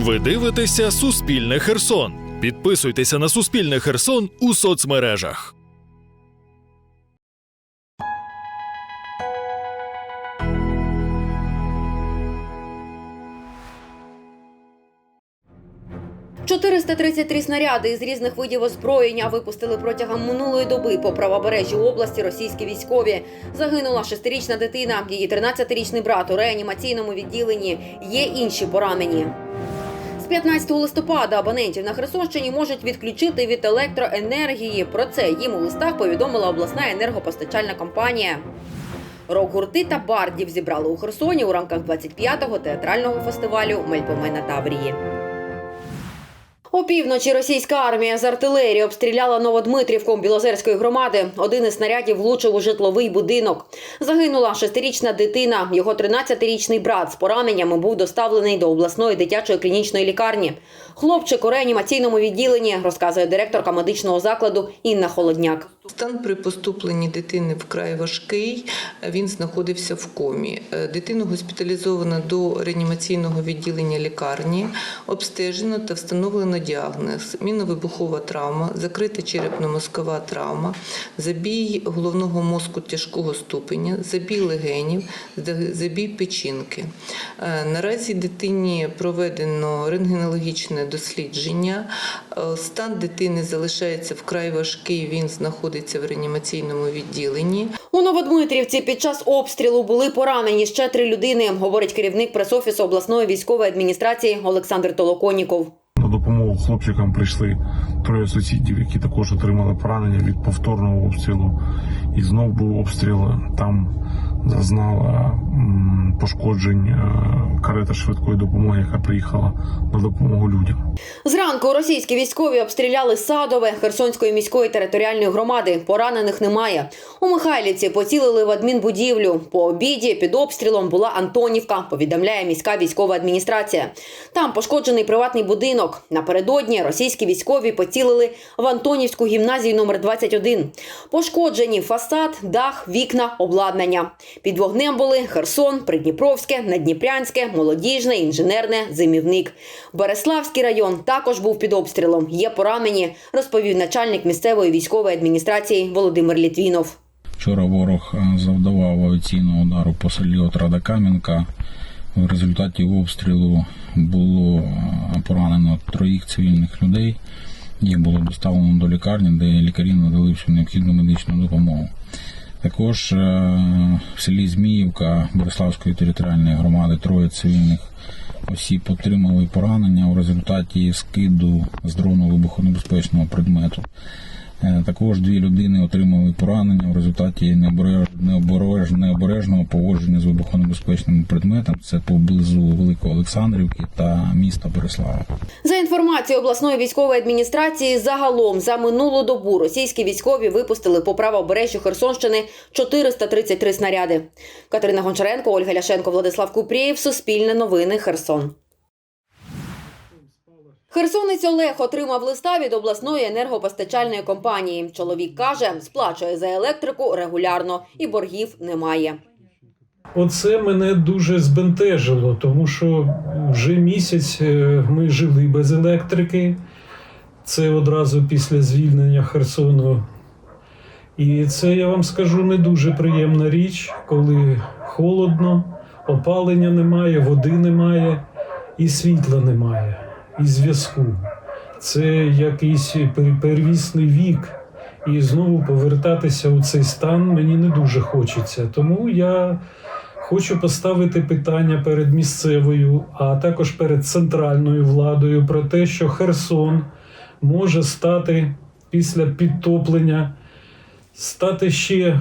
Ви дивитеся Суспільне Херсон. Підписуйтеся на Суспільне Херсон у соцмережах. – 433 снаряди із різних видів озброєння випустили протягом минулої доби по правобережжі області російські військові. Загинула шестирічна дитина, її 13-річний брат у реанімаційному відділенні. Є інші поранені. З 15 листопада абонентів на Херсонщині можуть відключити від електроенергії. Про це їм у листах повідомила обласна енергопостачальна компанія. Рок-гурти та бардів зібрали у Херсоні у рамках 25-го театрального фестивалю Мельпомена Таврії. Опівночі російська армія з артилерії обстріляла Новодмитрівку Білозерської громади. Один із снарядів влучив у житловий будинок. Загинула шестирічна дитина. Його 13-річний брат з пораненнями був доставлений до обласної дитячої клінічної лікарні. Хлопчик у реанімаційному відділенні, розказує директорка медичного закладу Інна Холодняк. Стан при поступленні дитини вкрай важкий. Він знаходився в комі. Е, Дитину госпіталізовано до реанімаційного відділення лікарні, обстежено та встановлено діагноз: міновибухова травма, закрита черепно-мозкова травма, забій головного мозку тяжкого ступеня, забій легенів, забій печінки. Е, Наразі дитині проведено рентгенологічне дослідження. Е, Стан дитини залишається вкрай важкий. Він знаходиться в реанімаційному відділенні. У Новодмитрівці під час обстрілу були поранені ще три людини, говорить керівник пресофісу обласної військової адміністрації Олександр Толоконіков. На допомогу хлопчикам прийшли троє сусідів, які також отримали поранення від повторного обстрілу. І знов був обстріл. Там зазнала пошкоджень е, карета швидкої допомоги, яка приїхала на допомогу людям. Зранку російські військові обстріляли Садове Херсонської міської територіальної громади. Поранених немає. У Михайлівці поцілили в адмінбудівлю. По обіді під обстрілом була Антонівка. Повідомляє міська військова адміністрація. Там пошкоджений приватний будинок. Напередодні російські військові поцілили в Антонівську гімназію номер 21. Пошкоджені фасад, дах, вікна, обладнання. Під вогнем були Херсон, Придніпровське, Надніпрянське, Молодіжне, Інженерне, Зимівник. Береславський район також був під обстрілом. Є поранені, розповів начальник місцевої військової адміністрації Володимир Літвінов. Вчора ворог е, завдавав авіаційного удару по селі Отрада Кам'янка. В результаті обстрілу було е, поранено троїх цивільних людей. Їх було доставлено до лікарні, де лікарі надали всю необхідну медичну допомогу. Також е, в селі Зміївка Бориславської територіальної громади троє цивільних осіб отримали поранення у результаті скиду з дрону вибухонебезпечного предмету. Е, Також дві людини отримали поранення в результаті необереж- необереж- необережного поводження з вибухонебезпечним предметом. Це поблизу Великоолександрівки та міста Береслава. За інформацією обласної військової адміністрації, загалом за минулу добу російські військові випустили по правобережжю Херсонщини 433 снаряди. Катерина Гончаренко, Ольга Ляшенко, Владислав Купрієв. Суспільне новини. Херсон. Херсонець Олег отримав листа від обласної енергопостачальної компанії. Чоловік каже, сплачує за електрику регулярно і боргів немає. Оце мене дуже збентежило, тому що вже місяць е, ми жили без електрики. Це одразу після звільнення Херсону. І це я вам скажу не дуже приємна річ, коли холодно, опалення немає, води немає і світла немає, і зв'язку. Це якийсь первісний вік. І знову повертатися у цей стан мені не дуже хочеться. Тому я хочу поставити питання перед місцевою, а також перед центральною владою про те, що Херсон може стати після підтоплення, стати ще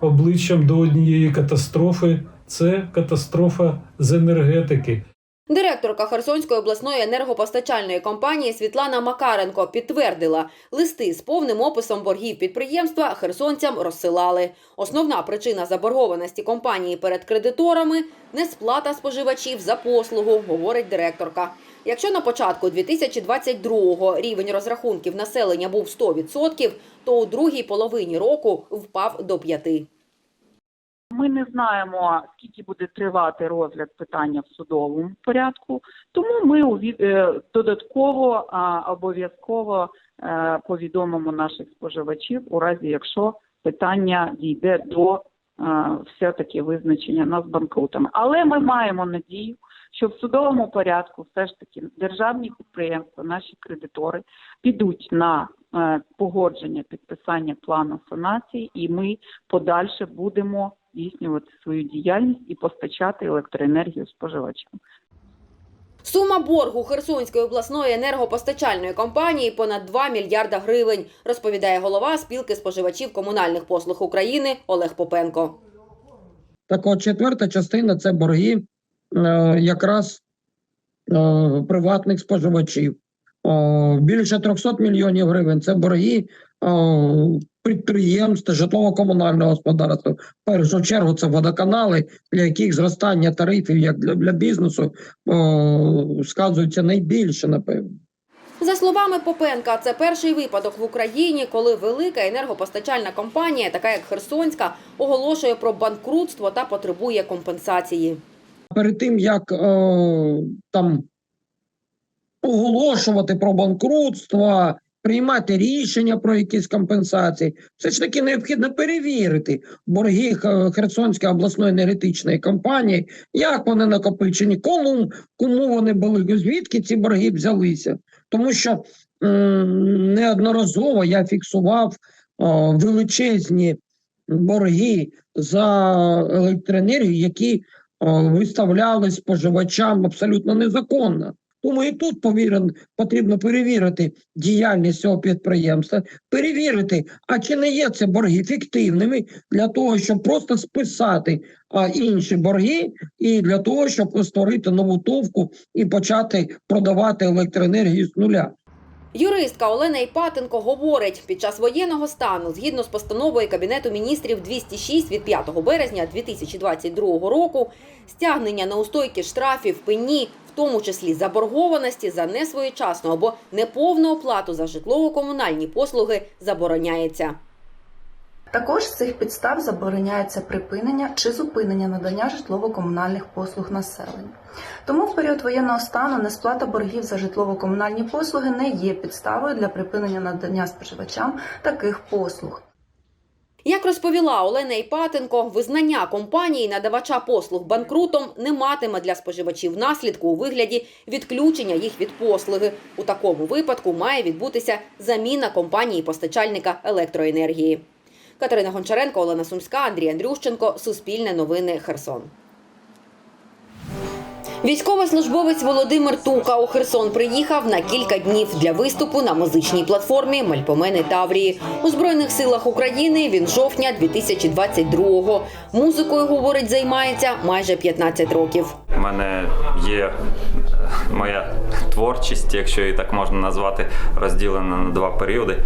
обличчям до однієї катастрофи. Це катастрофа з енергетики. Директорка Херсонської обласної енергопостачальної компанії Світлана Макаренко підтвердила, листи з повним описом боргів підприємства херсонцям розсилали. Основна причина заборгованості компанії перед кредиторами несплата споживачів за послугу, говорить директорка. Якщо на початку 2022-го рівень розрахунків населення був 100%, то у другій половині року впав до 5%. Ми не знаємо, скільки буде тривати розгляд питання в судовому порядку, тому ми е, додатково обов'язково е, повідомимо наших споживачів у разі, якщо питання дійде до е, все-таки визначення нас банкрутами. Але ми маємо надію, що в судовому порядку все ж таки державні підприємства, наші кредитори підуть на погодження підписання плану санації, і ми подальше будемо здійснювати свою діяльність і постачати електроенергію споживачам. Сума боргу Херсонської обласної енергопостачальної компанії понад 2 мільярда гривень, розповідає голова спілки споживачів комунальних послуг України Олег Попенко. Так от четверта частина це борги е, якраз е, приватних споживачів. О, більше 300 мільйонів гривень це борги підприємств житлово-комунального господарства. В першу чергу це водоканали, для яких зростання тарифів як для, для бізнесу о, сказується найбільше, напевно. За словами Попенка, це перший випадок в Україні, коли велика енергопостачальна компанія, така як Херсонська, оголошує про банкрутство та потребує компенсації. перед тим як е, там оголошувати про банкрутство, приймати рішення про якісь компенсації, все ж таки необхідно перевірити борги Херсонської обласної енергетичної компанії, як вони накопичені, кому, кому вони були, звідки ці борги взялися. Тому що м, неодноразово я фіксував о, величезні борги за електроенергію, які о, виставляли споживачам абсолютно незаконно. Тому і тут повірен, потрібно перевірити діяльність цього підприємства, перевірити, а чи не є це борги фіктивними для того, щоб просто списати а, інші борги, і для того, щоб створити нову товку і почати продавати електроенергію з нуля. Юристка Олена Іпатенко говорить, під час воєнного стану, згідно з постановою Кабінету міністрів 206 від 5 березня 2022 року, стягнення неустойки штрафів, пені, в тому числі заборгованості за несвоєчасну або неповну оплату за житлово-комунальні послуги забороняється. Також з цих підстав забороняється припинення чи зупинення надання житлово-комунальних послуг населенню. Тому в період воєнного стану несплата боргів за житлово-комунальні послуги не є підставою для припинення надання споживачам таких послуг. Як розповіла Олена Іпатенко, визнання компанії надавача послуг банкрутом не матиме для споживачів наслідку у вигляді відключення їх від послуги. У такому випадку має відбутися заміна компанії постачальника електроенергії. Катерина Гончаренко, Олена Сумська, Андрій Андрющенко. Суспільне новини Херсон. Військовослужбовець Володимир Тука у Херсон приїхав на кілька днів для виступу на музичній платформі Мальпомени Таврії у збройних силах України. Він жовтня 2022-го. Музикою говорить, займається майже 15 років. У мене є е, моя творчість, якщо її так можна назвати, розділена на два періоди.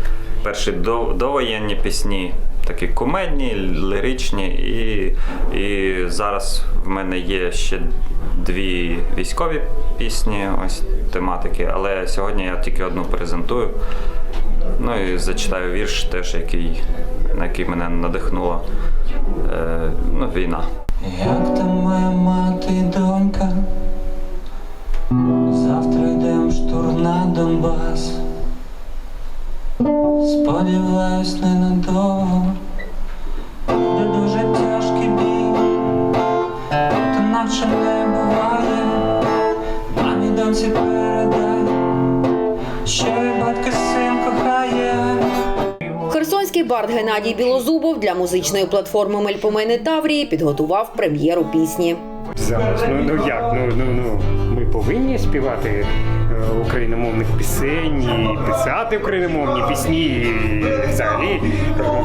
Перші до, довоєнні пісні, такі кумедні, ліричні, і, і зараз в мене є ще дві військові пісні, ось тематики, але сьогодні я тільки одну презентую. Ну і зачитаю вірш теж, який, на який мене надихнула е, ну, війна. Як там моя мати донька? Завтра йдем в штурм на Донбас. Сподіваюсь, ненадовго. Доньці передай, що батько син кохає. Херсонський бард Геннадій Білозубов для музичної платформи Мельпомени Таврії підготував прем'єру пісні. Зараз, ну, ну як? Ну, ну, ну, ми повинні співати е, україномовних пісень, і писати україномовні пісні, і взагалі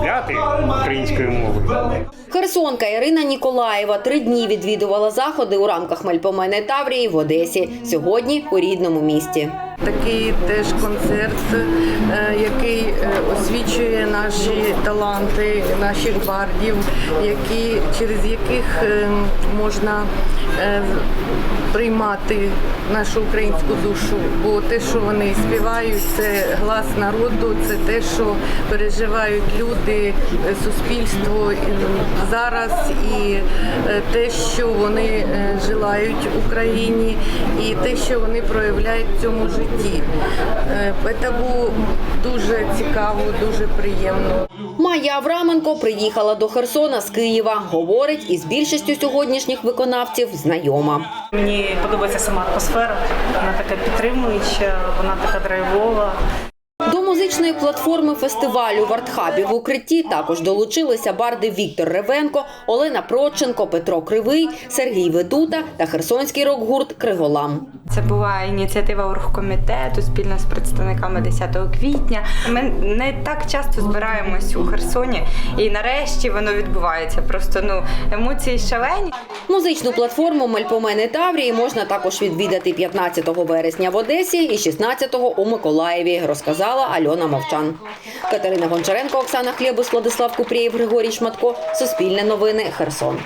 розмовляти українською мовою. Херсонка Ірина Ніколаєва три дні відвідувала заходи у рамках Мельпомени Таврії в Одесі. Сьогодні у рідному місті. Такий теж концерт, е, який е, освічує наші таланти, наших бардів, які, через яких е, можна приймати нашу українську душу. Бо те, що вони співають, це глас народу, це те, що переживають люди, е, суспільство зараз, і е, те, що вони е, желають Україні, і те, що вони проявляють в цьому житті. Е, Тому дуже цікаво, дуже приємно. Майя Авраменко приїхала до Херсона з Києва. Говорить, із більшістю сьогоднішніх виконавців знайома. Мені подобається сама атмосфера, вона така підтримуюча, вона така драйвова. Музичної платформи фестивалю в артхабі в укритті також долучилися барди Віктор Ревенко, Олена Проченко, Петро Кривий, Сергій Ведута та херсонський рок-гурт Криголам. Це була ініціатива оргкомітету спільно з представниками 10 квітня. Ми не так часто збираємось у Херсоні, і нарешті воно відбувається. Просто ну емоції шалені. Музичну платформу Мельпомени Таврії можна також відвідати 15 вересня в Одесі і 16-го у Миколаєві, розказала Альона Мовчан. Катерина Гончаренко, Оксана Хлєбус, Владислав Купрієв, Григорій Шматко. Суспільне новини. Херсон.